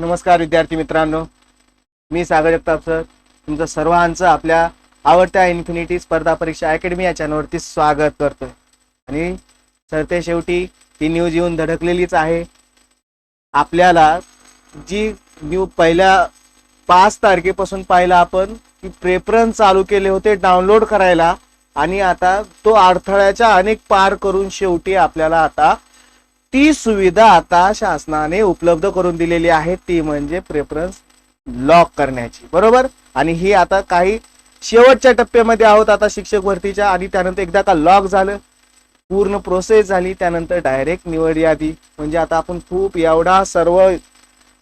नमस्कार विद्यार्थी मित्रांनो. मी सागर जगताप सर. तुमचं सर्वांचं आपल्या आवडत्या इन्फिनिटी स्पर्धा परीक्षा अकॅडमी या चॅनलवरती स्वागत करतो आणि सरते शेवटी ती न्यूज येऊन धडकलेलीच आहे. आपल्याला जी न्यू पहिल्या पाच तारखेपासून पाहिलं आपण की प्रेफरन्स चालू केले होते डाउनलोड करायला. आणि आता तो अडथळ्याच्या अनेक पार करून शेवटी आपल्याला आता ती सुविधा आता शासनाने उपलब्ध करून दिलेली आहे. ती म्हणजे प्रेफरन्स लॉक करण्याची. बरोबर? आणि ही आता काही शेवटच्या टप्प्यामध्ये आहोत आता शिक्षक भरतीच्या आणि त्यानंतर एकदा का लॉक झालं पूर्ण प्रोसेस झाली त्यानंतर डायरेक्ट निवड यादी. म्हणजे आता आपण खूप एवढा सर्व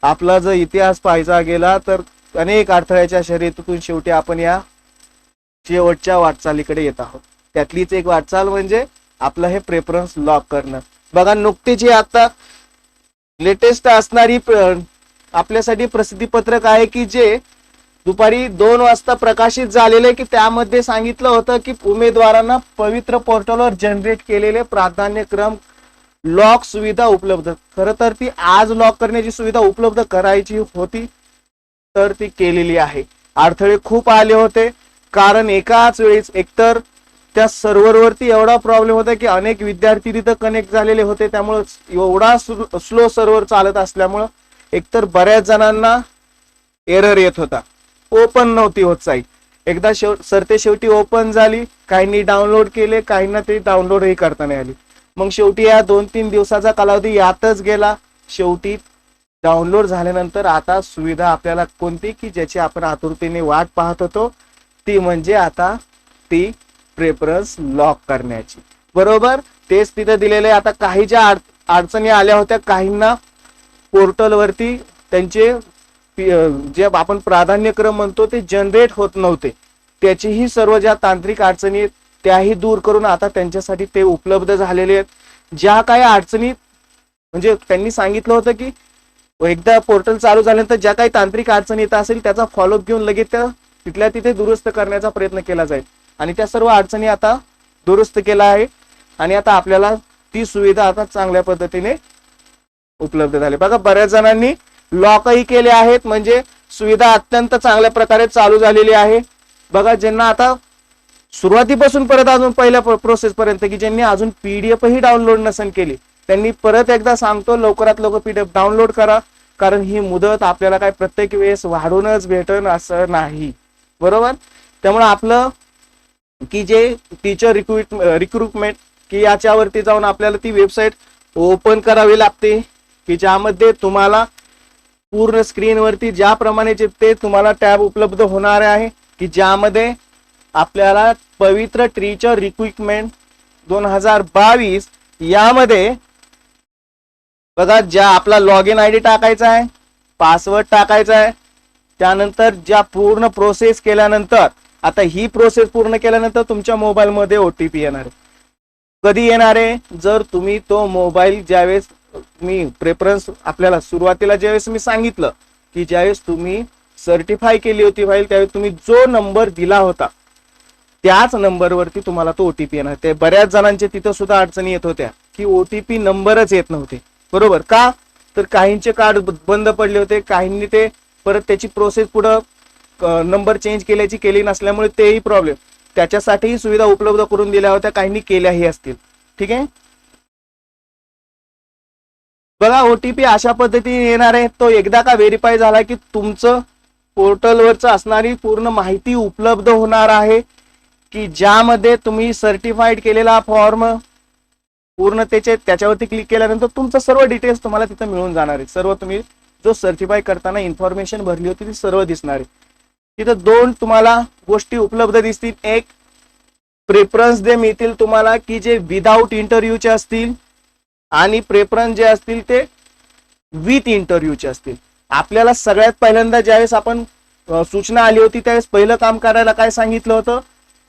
आपला जर इतिहास पाहायचा गेला तर अनेक अडथळ्याच्या शर्यतीतून शेवटी आपण या शेवटच्या वाटचालीकडे येत आहोत. त्यातलीच एक वाटचाल म्हणजे आपलं हे प्रेफरन्स लॉक करणं. बघा नुकतीची आता लेटेस्ट असणारी आपल्यासाठी प्रसिद्धी पत्रक आहे की जे दुपारी दोन वाजता प्रकाशित झालेले की त्यामध्ये सांगितलं होतं की उमेदवारांना पवित्र पोर्टलवर जनरेट केलेले प्राधान्यक्रम लॉक सुविधा उपलब्ध. खरं तर ती आज लॉक करण्याची सुविधा उपलब्ध करायची होती तर ती केलेली आहे. अडथळे खूप आले होते कारण एकाच वेळेस एकतर त्या सर्व्हरवरती एवढा प्रॉब्लेम होता की अनेक विद्यार्थी तिथं कनेक्ट झालेले होते. त्यामुळं एवढा स्लो सर्व्हर चालत असल्यामुळं एकतर बऱ्याच जणांना एरर येत होता. ओपन नव्हती होत साईट एकदा शेव सरते शेवटी ओपन झाली काहींनी डाउनलोड केले काहींना ते डाउनलोडही करता नाही आली. मग शेवटी या दोन तीन दिवसाचा कालावधी यातच गेला. शेवटी डाउनलोड झाल्यानंतर आता सुविधा आपल्याला कोणती की ज्याची आपण आतुरतेने वाट पाहत होतो? ती म्हणजे आता ती प्रेफरन्स लॉक करण्याची. बरोबर? तेच तिथे दिलेले आता काही ज्या अडचणी आल्या होत्या काहींना पोर्टलवरती त्यांचे जे आपण प्राधान्यक्रम म्हणतो ते जनरेट होत नव्हते. त्याचीही सर्व ज्या तांत्रिक अडचणी आहेत त्याही दूर करून आता त्यांच्यासाठी ते उपलब्ध झालेले आहेत. ज्या काही अडचणी म्हणजे त्यांनी सांगितलं होतं की एकदा पोर्टल चालू झाल्यानंतर ज्या काही तांत्रिक अडचणी येत असेल त्याचा फॉलोअप घेऊन लगेच त्या तिथल्या तिथे दुरुस्त करण्याचा प्रयत्न केला जाईल. आणि त्या सर्व अडचणी आता दुरुस्त केला आहे आणि आता आपल्याला ती सुविधा आता चांगल्या पद्धतीने उपलब्ध झाली. बघा बऱ्याच जणांनी लॉकही केले आहेत. म्हणजे सुविधा अत्यंत चांगल्या प्रकारे चालू झालेली आहे. बघा ज्यांना आता सुरुवातीपासून परत अजून पहिल्या प्रोसेस पर्यंत की ज्यांनी अजून पीडीएफही डाउनलोड नसेल केली त्यांनी परत एकदा सांगतो लवकरात लवकर पीडीएफ डाउनलोड करा. कारण ही मुदत आपल्याला काय प्रत्येक वेळेस वाढूनच भेटन असं नाही. बरोबर? त्यामुळे आपलं की जे टीचर रिक्रुट रिक्रुटमेंट की याच्यावरती जाऊन आपल्याला ती वेबसाईट ओपन करावी लागते की ज्यामध्ये तुम्हाला पूर्ण स्क्रीनवरती ज्याप्रमाणे जे ते तुम्हाला टॅब उपलब्ध होणार आहे की ज्यामध्ये आपल्याला पवित्र टीचर रिक्रुटमेंट दोन हजार बावीस यामध्ये बघा ज्या आपला लॉग इन आय डी टाकायचा आहे पासवर्ड टाकायचा आहे त्यानंतर ज्या पूर्ण प्रोसेस केल्यानंतर आता ही प्रोसेस पूर्ण केल्यानंतर तुमच्या मोबाईलमध्ये ओ टी पी येणार आहे. कधी येणार आहे? जर तुम्ही तो मोबाईल ज्यावेळेस मी प्रेफरन्स आपल्याला सुरुवातीला ज्यावेळेस मी सांगितलं की ज्यावेळेस तुम्ही सर्टिफाय केली होती फाईल त्यावेळेस तुम्ही जो नंबर दिला होता त्याच नंबरवरती तुम्हाला तो ओटीपी येणार ते बऱ्याच जणांचे तिथं सुद्धा अडचणी येत होत्या की ओटीपी नंबरच येत नव्हते. बरोबर का? तर काहींचे कार्ड बंद पडले होते काहींनी ते परत त्याची प्रोसेस पुढं नंबर चेंज केल्याची केली नसल्यामुळे तेही प्रॉब्लेम त्याच्यासाठीही सुविधा उपलब्ध करून दिल्या होत्या काहींनी केल्याही असतील. ठीक आहे? बघा ओटीपी अशा पद्धतीने येणार आहे. तो एकदा का व्हेरीफाय झाला की तुमचं पोर्टलवरच असणारी पूर्ण माहिती उपलब्ध होणार आहे. की ज्यामध्ये तुम्ही सर्टिफाईड केलेला फॉर्म पूर्ण त्याचे त्याच्यावरती क्लिक केल्यानंतर तुमचं सर्व डिटेल्स तुम्हाला तिथं मिळून जाणार आहे. सर्व तुम्ही जो सर्टिफाय करताना इन्फॉर्मेशन भरली होती ती सर्व दिसणार आहे. तिथं दोन तुम्हाला गोष्टी उपलब्ध दिसतील. एक प्रेफरन्स दे मिळतील तुम्हाला की जे विदाऊट इंटरव्ह्यूचे असतील आणि प्रेफरन्स जे असतील ते विथ इंटरव्ह्यूचे असतील. आपल्याला सगळ्यात पहिल्यांदा ज्यावेळेस आपण सूचना आली होती त्यावेळेस पहिलं काम करायला काय सांगितलं होतं?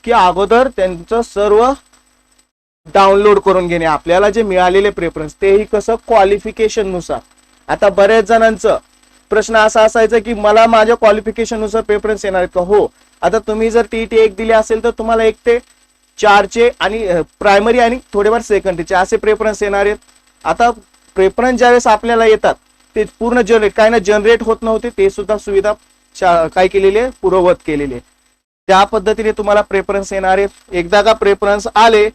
की अगोदर त्यांचं सर्व डाउनलोड करून घेणे आपल्याला जे मिळालेले प्रेफरन्स तेही कसं क्वालिफिकेशननुसार आता बऱ्याच जणांचं प्रश्न असा असायचा की मला माझ्या क्वालिफिकेशननुसार प्रेफरन्स येणार आहेत का? हो. आता तुम्ही जर टी टी एक दिली असेल तर तुम्हाला एक ते चारचे आणि प्रायमरी आणि थोडेफार सेकंडरीचे असे प्रेफरन्स येणार आहेत. आता प्रेफरन्स ज्यावेळेस आपल्याला येतात ते पूर्ण जनरेट काय ना जनरेट होत नव्हते ते सुद्धा सुविधा काय केलेली आहे? पुरवत केलेली आहे. त्या पद्धतीने तुम्हाला प्रेफरन्स येणार आहेत. एकदा का प्रेफरन्स आले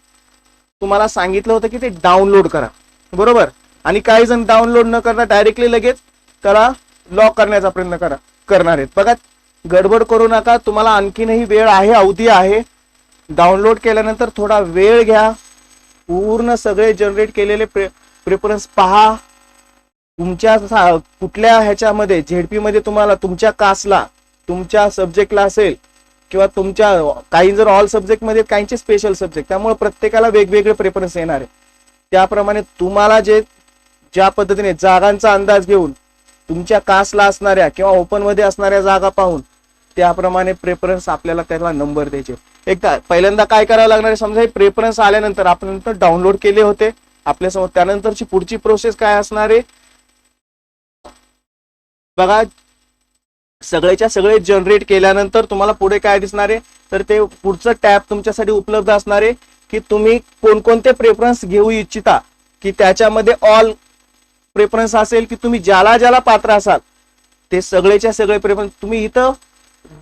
तुम्हाला सांगितलं होतं की ते डाउनलोड करा. बरोबर? आणि काही जण डाउनलोड न करता डायरेक्टली लगेच त्याला लॉक करण्याचा प्रयत्न करा करणार आहेत. बघा गडबड करू नका तुम्हाला आणखीनही वेळ आहे अवधी आहे. डाउनलोड केल्यानंतर थोडा वेळ घ्या. पूर्ण सगळे जनरेट केलेले प्रे प्रेफरन्स पहा. तुमच्या कुठल्या ह्याच्यामध्ये झेडपीमध्ये तुम्हाला तुमच्या कास्टला तुमच्या सब्जेक्टला असेल किंवा तुमच्या काही जर ऑल सब्जेक्टमध्ये काहींचे स्पेशल सब्जेक्ट त्यामुळे प्रत्येकाला वेगवेगळे प्रेफरन्स येणार आहे त्याप्रमाणे तुम्हाला जे ज्या पद्धतीने जागांचा अंदाज घेऊन तुमच्या कास्टला असणाऱ्या किंवा ओपनमध्ये असणाऱ्या जागा पाहून त्याप्रमाणे प्रेफरन्स आपल्याला त्याला नंबर द्यायचे. एकदा पहिल्यांदा काय करावं लागणार आहे? समजा हे प्रेफरन्स आल्यानंतर आपण नंतर डाउनलोड केले होते. आपल्यासमोर त्यानंतरची पुढची प्रोसेस काय असणार आहे? बघा सगळेच्या सगळे जनरेट केल्यानंतर तुम्हाला पुढे काय दिसणार आहे? तर ते पुढचं टॅब तुमच्यासाठी उपलब्ध असणार आहे की तुम्ही कोणकोणते प्रेफरन्स घेऊ इच्छिता की त्याच्यामध्ये ऑल प्रेफरन्स असेल की तुम्ही ज्याला ज्याला पात्र असाल ते सगळेच्या सगळे प्रेफरन्स तुम्ही इथं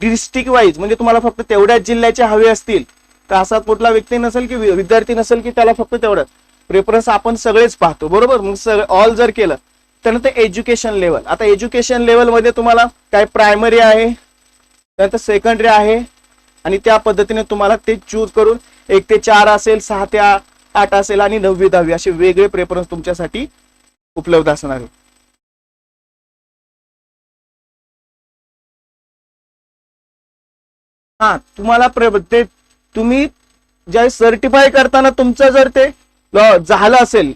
डिस्ट्रिक्ट वाईज म्हणजे तुम्हाला फक्त तेवढ्याच जिल्ह्याचे हवे असतील तर असा कुठला व्यक्ती नसेल की वि- विद्यार्थी नसेल की त्याला फक्त तेवढं. प्रेफरन्स आपण सगळेच पाहतो बरोबर? मग सगळं ऑल जर केलं त्यानंतर एज्युकेशन लेवल आता एज्युकेशन लेवलमध्ये तुम्हाला काय प्रायमरी आहे त्यानंतर सेकंडरी आहे आणि त्या पद्धतीने तुम्हाला ते चूज करून एक ते चार असेल सहा ते आठ असेल आणि नववी दहावी असे वेगळे प्रेफरन्स तुमच्यासाठी उपलब्ध असणार आहे. हा तुम्हाला प्र ते तुम्ही ज्या सर्टिफाय करताना तुमचं जर ते झालं असेल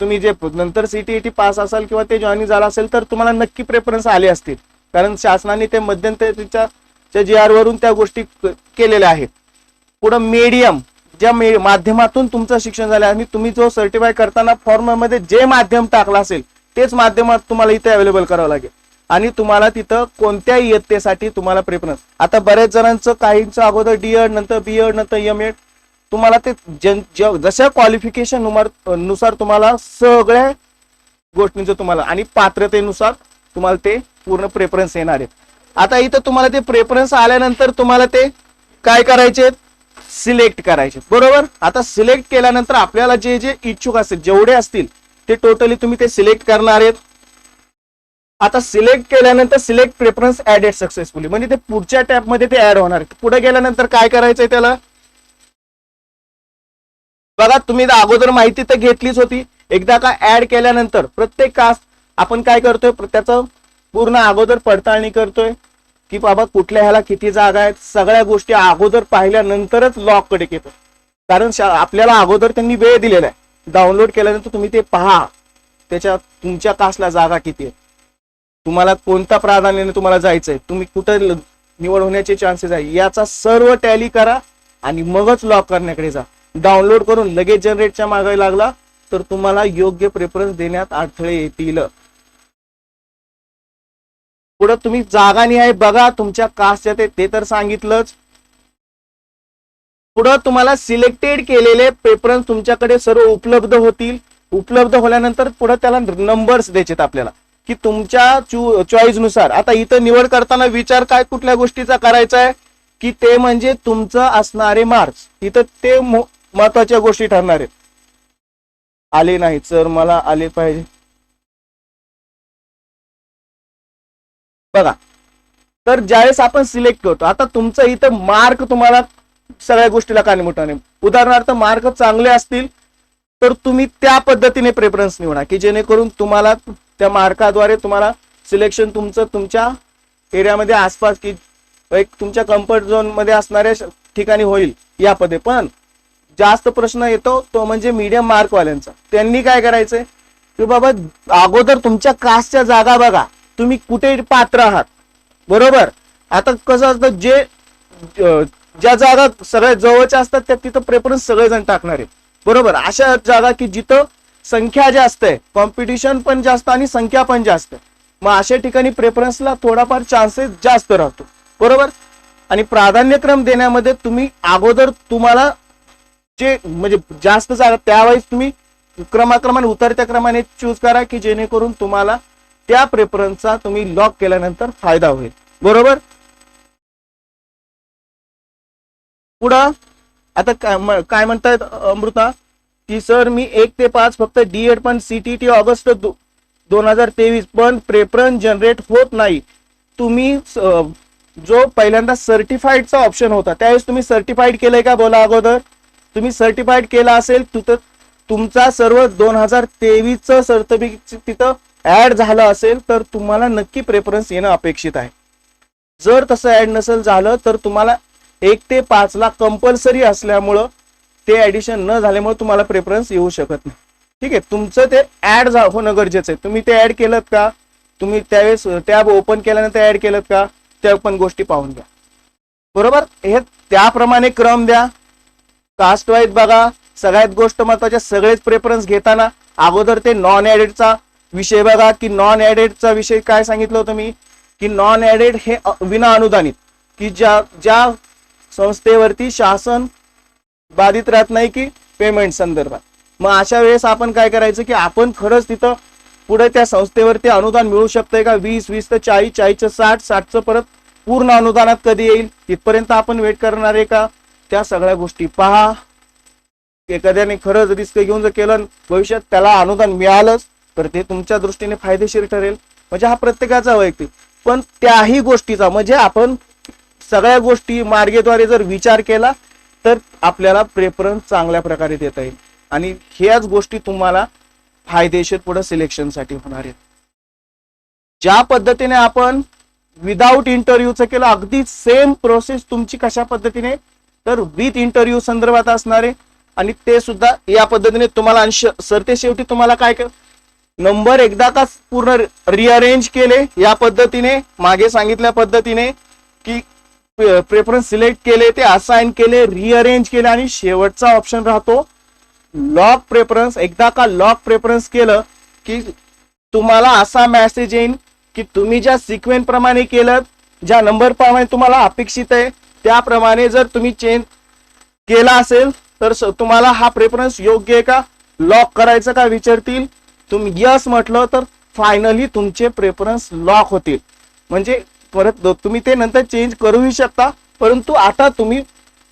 तुम्ही जे नंतर सीटीईटी पास असाल किंवा ते जॉईनिंग झालं असेल तर तुम्हाला नक्की प्रेफरन्स आले असतील. कारण शासनाने ते मध्यंतरीच्या जी आर वरून त्या गोष्टी केलेल्या आहेत. पुढं मीडियम ज्या मे- माध्यमातून तुमचं शिक्षण झालं आणि तुम्ही जो सर्टिफाय करताना फॉर्ममध्ये जे माध्यम टाकलं असेल तेच माध्यमात तुम्हाला इथे अवेलेबल करावं लागेल. आणि तुम्हाला तिथं कोणत्याही इयत्तेसाठी तुम्हाला प्रेफरन्स आता बऱ्याच जणांचं काहींचं अगोदर डीएड नंतर बीएड नंतर एम एड तुम्हाला ते जन जशा क्वालिफिकेशननुसार तुम्हाला सगळ्या गोष्टींचं तुम्हाला आणि पात्रतेनुसार तुम्हाला ते पूर्ण प्रेफरन्स येणार आहे आता इथं तुम्हाला ते प्रेफरन्स आल्यानंतर तुम्हाला ते काय करायचे सिलेक्ट करायचे. बरोबर? आता सिलेक्ट केल्यानंतर आपल्याला जे जे इच्छुक असतील जेवढे असतील ते टोटली तुम्ही ते सिलेक्ट करणार आहेत. आता सिलेक्ट केल्यानंतर सिलेक्ट प्रेफरन्स ऍडेड सक्सेसफुली म्हणजे ते पुढच्या टॅपमध्ये ते ऍड होणार पुढे गेल्यानंतर काय करायचंय त्याला? बघा तुम्ही अगोदर माहिती तर घेतलीच होती. एकदा का ऍड केल्यानंतर प्रत्येक कास्ट आपण काय करतोय? त्याचं पूर्ण अगोदर पडताळणी करतोय. की बाबा कुठल्या ह्याला किती जागा आहेत सगळ्या गोष्टी अगोदर पाहिल्यानंतरच लॉककडे येतो कारण आपल्याला अगोदर त्यांनी वेळ दिलेला आहे. डाउनलोड केल्यानंतर तुम्ही ते पहा. त्याच्या तुमच्या कासला जागा किती आहे. तुम्हाला कोणत्या प्राधान्याने तुम्हाला जायचंय. तुम्ही कुठं निवड होण्याचे चान्सेस आहे. याचा सर्व टॅली करा आणि मगच लॉक करण्याकडे जा. डाउनलोड करून लगेच जनरेटच्या मागे लागला तर तुम्हाला योग्य प्रेफरन्स देण्यात अडथळे येतील. पुढे तुम्ही जागा आहे बघा तुमच्या कास्टच्या ते ते तर सांगितलंच. पुढं तुम्हाला सिलेक्टेड केलेले पेपर तुमच्याकडे सर्व उपलब्ध होतील. उपलब्ध होल्यानंतर पुढे त्याला नंबर्स द्यायचेत आपल्याला. की तुमच्या चॉईसनुसार. आता इथं निवड करताना विचार काय कुठल्या गोष्टीचा करायचा आहे की ते म्हणजे तुमचं असणारे मार्क्स इथं ते महत्त्वाच्या गोष्टी ठरणार आहेत. आले नाहीत सर मला आले पाहिजे. बघा. तर ज्यावेळेस आपण सिलेक्ट करतो आता तुमचं इथं मार्क तुम्हाला सगळ्या गोष्टीला कारणीभूत उदाहरणार्थ मार्क चांगले असतील तर तुम्ही त्या पद्धतीने प्रेफरन्स निवडा की जेणेकरून तुम्हाला त्या मार्काद्वारे तुम्हाला सिलेक्शन तुमचं तुमच्या एरियामध्ये आसपास की एक तुमच्या कम्फर्ट झोनमध्ये असणाऱ्या ठिकाणी होईल या पण जास्त प्रश्न येतो तो म्हणजे मीडियम मार्क वाल्यांचा. त्यांनी काय करायचंय की बाबा अगोदर तुमच्या कास्टच्या जागा बघा. तुम्ही कुठे पात्र आहात? बरोबर? आता कसं असतं जे ज्या जागा सगळ्यात जवळच्या असतात त्या तिथं प्रेफरन्स सगळेजण टाकणार. आहेत बरोबर? अशा जागा की जिथं संख्या जास्त आहे कॉम्पिटिशन पण जास्त आणि संख्या पण जास्त आहे. मग अशा ठिकाणी प्रेफरन्सला थोडाफार चान्सेस जास्त राहतो. बरोबर? आणि प्राधान्यक्रम देण्यामध्ये तुम्ही अगोदर तुम्हाला जे म्हणजे जास्त जागा त्यावेळेस तुम्ही क्रमाक्रमाने उतरत्या क्रमाने चूज करा की जेणेकरून तुम्हाला त्या प्रेफरन्सचा तुम्ही लॉक केल्यानंतर फायदा होईल. बरोबर? पुढं आता काय काय म्हणतायत अमृता? की सर मी एक ते पाच फक्त डी एड पण सीटीटी ऑगस्ट दोन हजार तेवीस पण प्रेफरन्स जनरेट होत नाही. तुम्ही जो पहिल्यांदा सर्टिफाईडचा ऑप्शन होता त्यावेळेस तुम्ही सर्टिफाईड केलंय का बोला अगोदर? तुम्ही सर्टिफाईड केला असेल तिथं तुमचा सर्व दोन हजार तेवीसचं सर्टिफिकेट तिथं ऍड झालं असेल तर तुम्हाला नक्की प्रेफरन्स येणं अपेक्षित आहे. जर तसं ऍड नसेल झालं तर तुम्हाला एक ते पाच ला कंपल्सरी असल्यामुळं ते ऍडिशन न झाल्यामुळे तुम्हाला प्रेफरन्स येऊ शकत नाही. ठीक आहे? तुमचं ते ऍड होणं गरजेचं आहे. तुम्ही ते ऍड केलं का? तुम्ही त्यावेळेस टॅब ओपन केल्यानंतर ऍड केलं का? त्या पण गोष्टी पाहून घ्या. बरोबर? हे त्याप्रमाणे क्रम द्या. कास्ट वाईज बघा. सगळ्यात गोष्ट महत्त्वाच्या सगळेच प्रेफरन्स घेताना अगोदर ते नॉन ऍडेडचा विषय बघा की नॉन ऍडेडचा विषय काय सांगितलं होतं मी? की नॉन ऍडेड हे विना अनुदानित की ज्या ज्या संस्थेवरती शासन बाधित राहत नाही की पेमेंट संदर्भात. मग अशा वेळेस आपण काय करायचं की आपण खरंच तिथं पुढे त्या संस्थेवरती अनुदान मिळू शकतंय का? वीस वीस ते चाळीस चाळीसचं साठ साठचं परत पूर्ण अनुदानात कधी येईल? तिथपर्यंत आपण वेट करणार आहे का? त्या सगळ्या गोष्टी पहा. एखाद्याने खरंच रिस्क घेऊन जर केलं भविष्यात त्याला अनुदान मिळालंच तर ते तुमच्या दृष्टीने फायदेशीर ठरेल. म्हणजे हा प्रत्येकाचा वैयक्तिक. पण त्याही गोष्टीचा म्हणजे आपण सगळ्या गोष्टी मार्गेद्वारे जर विचार केला तर आपल्याला प्रेफरन्स चांगल्या प्रकारे देता येईल. आणि ह्याच गोष्टी तुम्हाला फायदेशीर पुढे सिलेक्शनसाठी होणार आहेत. ज्या पद्धतीने आपण विदाऊट इंटरव्ह्यूचं केलं अगदी सेम प्रोसेस तुमची कशा पद्धतीने? तर विथ इंटरव्ह्यू संदर्भात असणार. आहे आणि ते सुद्धा या पद्धतीने तुम्हाला अंश सरते शेवटी तुम्हाला काय करतो नंबर एकदा का पूर्ण रिअरेंज केले या पद्धतीने मागे सांगितल्या पद्धतीने की प्रेफरन्स सिलेक्ट केले ते असाइन केले रिअरेंज केले आणि शेवटचा ऑप्शन राहतो लॉक प्रेफरन्स एकदा का लॉक प्रेफरन्स केलं की तुम्हाला असा मेसेज येईल की तुम्ही ज्या सिक्वेन्स प्रमाणे केलं ज्या नंबर प्रमाणे तुम्हाला अपेक्षित आहे त्याप्रमाणे जर तुम्ही चेंज केला असेल तर तुम्हाला हा प्रेफरन्स योग्य आहे का? लॉक करायचं का विचारतील? तुम्ही यस म्हटलं तर फायनली तुमचे प्रेफरन्स लॉक होतील. म्हणजे परत तुम्ही ते नंतर चेंज करूही शकता परंतु आता तुम्ही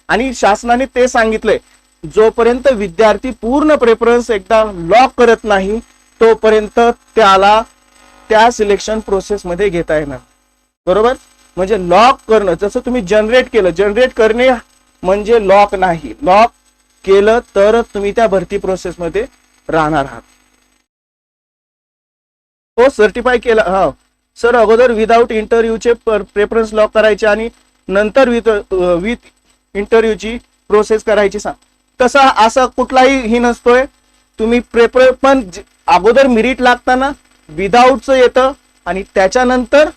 आणि शासनाने ते सांगितलंय जोपर्यंत विद्यार्थी पूर्ण प्रेफरन्स एकदा लॉक करत नाही तोपर्यंत त्याला त्या सिलेक्शन प्रोसेस मध्ये घेता येणार. बरोबर? म्हणजे लॉक करणं जसं तुम्ही जनरेट केलं जनरेट करणे म्हणजे लॉक नाही. लॉक केलं तरच तुम्ही त्या भरती प्रोसेस मध्ये राहणार आहात. हो सर्टिफाय केला. हा. सर अगोदर विदाऊट इंटरव्ह्यूचे प्रेफरन्स लॉक करायचे आणि नंतर विथ विथ इंटरव्ह्यूची प्रोसेस करायची सांग. तसा असा कुठलाही ही नसतोय. तुम्ही प्रेफर पण अगोदर मिरिट लागताना विदाऊटचं येतं आणि त्याच्यानंतर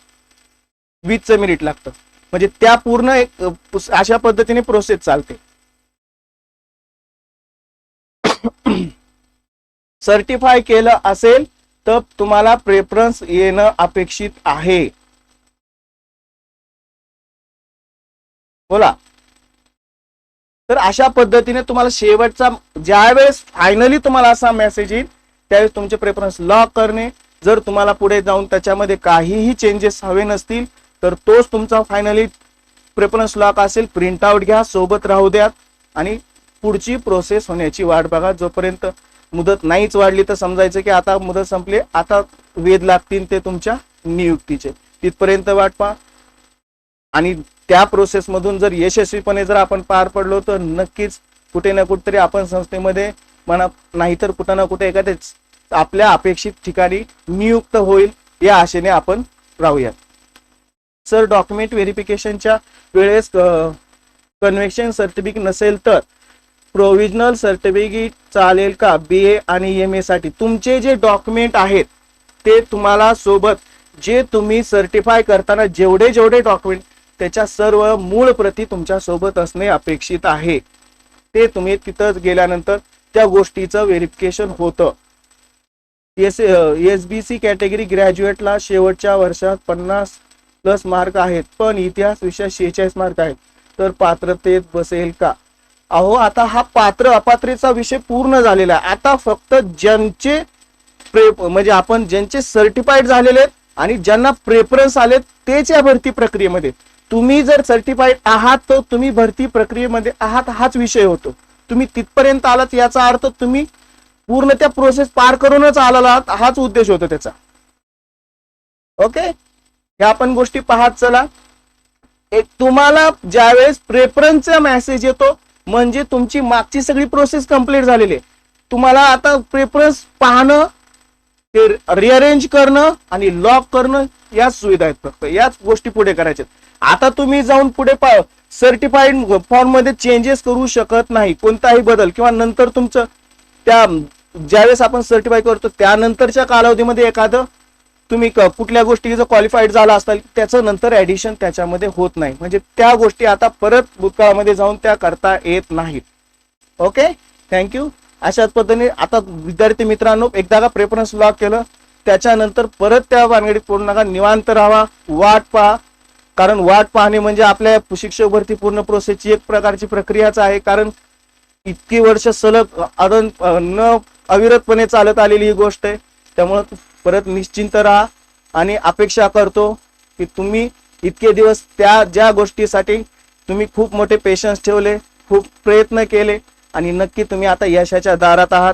विथचं मिरिट लागतं. म्हणजे त्या पूर्ण एक अशा पद्धतीने प्रोसेस चालते. सर्टिफाय केलं असेल तर तुम्हाला प्रेफरन्स येणं अपेक्षित आहे. बोला. तर अशा पद्धतीने तुम्हाला शेवटचा ज्यावेळेस फायनली तुम्हाला असा मेसेज येईल त्यावेळेस तुमचे प्रेफरन्स लॉक करणे. जर तुम्हाला पुढे जाऊन त्याच्यामध्ये काहीही चेंजेस हवे नसतील तर तोच तुमचा फायनली प्रेफरन्स लॉक असेल. प्रिंट आउट घ्या सोबत राहू द्या. आणि पुढची प्रोसेस होण्याची वाट बघा जोपर्यंत मुदत नाहीच वाढली तर समजायचं की आता मुदत संपली आता वेध लागतील ते तुमच्या नियुक्तीचे. तिथपर्यंत वाट पहा. आणि त्या प्रोसेसमधून जर यशस्वीपणे जर आपण पार पडलो तर नक्कीच कुठे ना कुठेतरी आपण संस्थेमध्ये म्हणा नाहीतर कुठं ना कुठे एखाद्या आपल्या अपेक्षित ठिकाणी नियुक्त होईल या आशेने आपण राहूया सर डॉक्युमेंट व्हेरिफिकेशनच्या वेळेस कन्व्हेक्शन सर्टिफिकेट नसेल तर प्रोव्हिजनल सर्टिफिकेट चालेल का? बी ए आणि एम ए साठी. तुमचे जे डॉक्युमेंट आहेत ते तुम्हाला सोबत जे तुम्ही सर्टिफाय करताना जेवढे जेवढे डॉक्युमेंट त्याच्या सर्व मूळ प्रती तुमच्यासोबत असणे अपेक्षित आहे. ते तुम्ही तिथं गेल्यानंतर त्या गोष्टीचं व्हेरिफिकेशन होतं. S S B C category ग्रॅज्युएटला शेवटच्या वर्षात पन्नास प्लस मार्क आहेत पण इतिहास विषयात शेहेचाळीस मार्क आहेत. तर पात्रतेत बसेल का? अहो आता हा पात्र अपात्रेचा विषय पूर्ण झालेला आहे. आता फक्त ज्यांचे प्रेप म्हणजे आपण ज्यांचे सर्टिफाईड झालेले आहेत आणि ज्यांना प्रेफरन्स आलेत तेच या भरती प्रक्रियेमध्ये. तुम्ही जर सर्टिफाईड आहात तर तुम्ही भरती प्रक्रियेमध्ये आहात हाच विषय होतो. तुम्ही तिथपर्यंत आलात याचा अर्थ तुम्ही पूर्ण त्या प्रोसेस पार करूनच आलेला आहात हाच उद्देश होतो त्याचा. ओके? ह्या आपण गोष्टी पाहत चला. एक तुम्हाला ज्यावेळेस प्रेफरन्सचा मेसेज येतो म्हणजे तुमची मागची सगळी प्रोसेस कंप्लीट झालेली आहे. तुम्हाला आता प्रेफरन्स पाहणं ते रिअरेंज करणं आणि लॉक करणं याच सुविधा आहेत फक्त. याच गोष्टी पुढे करायच्या आता तुम्ही जाऊन पुढे सर्टिफाईड फॉर्ममध्ये चेंजेस करू शकत नाही. कोणताही बदल किंवा नंतर तुमचं त्या ज्यावेळेस आपण सर्टिफाय करतो त्यानंतरच्या कालावधीमध्ये एखादं तुम्ही कुठल्या गोष्टी जर क्वालिफाईड झाला असाल त्याचं नंतर ऍडिशन त्याच्यामध्ये होत नाही. म्हणजे त्या गोष्टी आता परत भूतकाळामध्ये जाऊन त्या करता येत नाहीत. ओके थँक्यू अशाच पद्धतीने आता विद्यार्थी मित्रांनो एकदा का प्रेफरन्स लॉक केलं त्याच्यानंतर परत त्या भानगडीत पडू नका. निवांत राहा वाट पहा. कारण वाट पाहणे म्हणजे आपल्या शिक्षक भरती पूर्ण प्रोसेसची एक प्रकारची प्रक्रियाच आहे. कारण इतकी वर्ष सलग अदन न अविरतपणे चालत आलेली ही गोष्ट आहे. त्यामुळं परत निश्चिंत राहा आणि अपेक्षा करतो की तुम्ही इतके दिवस त्या ज्या गोष्टीसाठी तुम्ही खूप मोठे पेशन्स ठेवले खूप प्रयत्न केले आणि नक्की तुम्ही आता यशाच्या दारात आहात.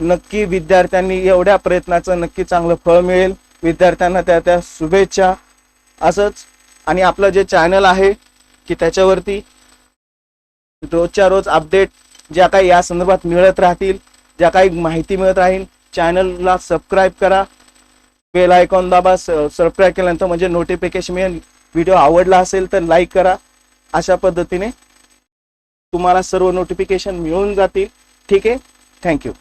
नक्की विद्यार्थ्यांनी एवढ्या प्रयत्नाचं नक्की चांगलं फळ मिळेल. विद्यार्थ्यांना त्या त्या शुभेच्छा. असंच आणि आपलं जे चॅनल आहे की त्याच्यावरती रोजच्या रोज अपडेट ज्या काही या संदर्भात मिळत राहतील ज्या काही माहिती मिळत राहील चॅनलला सबस्क्राईब करा. बेल आयकॉन दाबा सबस्क्राईब केल्यानंतर म्हणजे नोटिफिकेशन मिळेल. व्हिडिओ आवडला असेल तर लाईक करा. अशा पद्धतीने तुम्हाला सर्व नोटिफिकेशन मिळून जातील. ठीक आहे? थँक्यू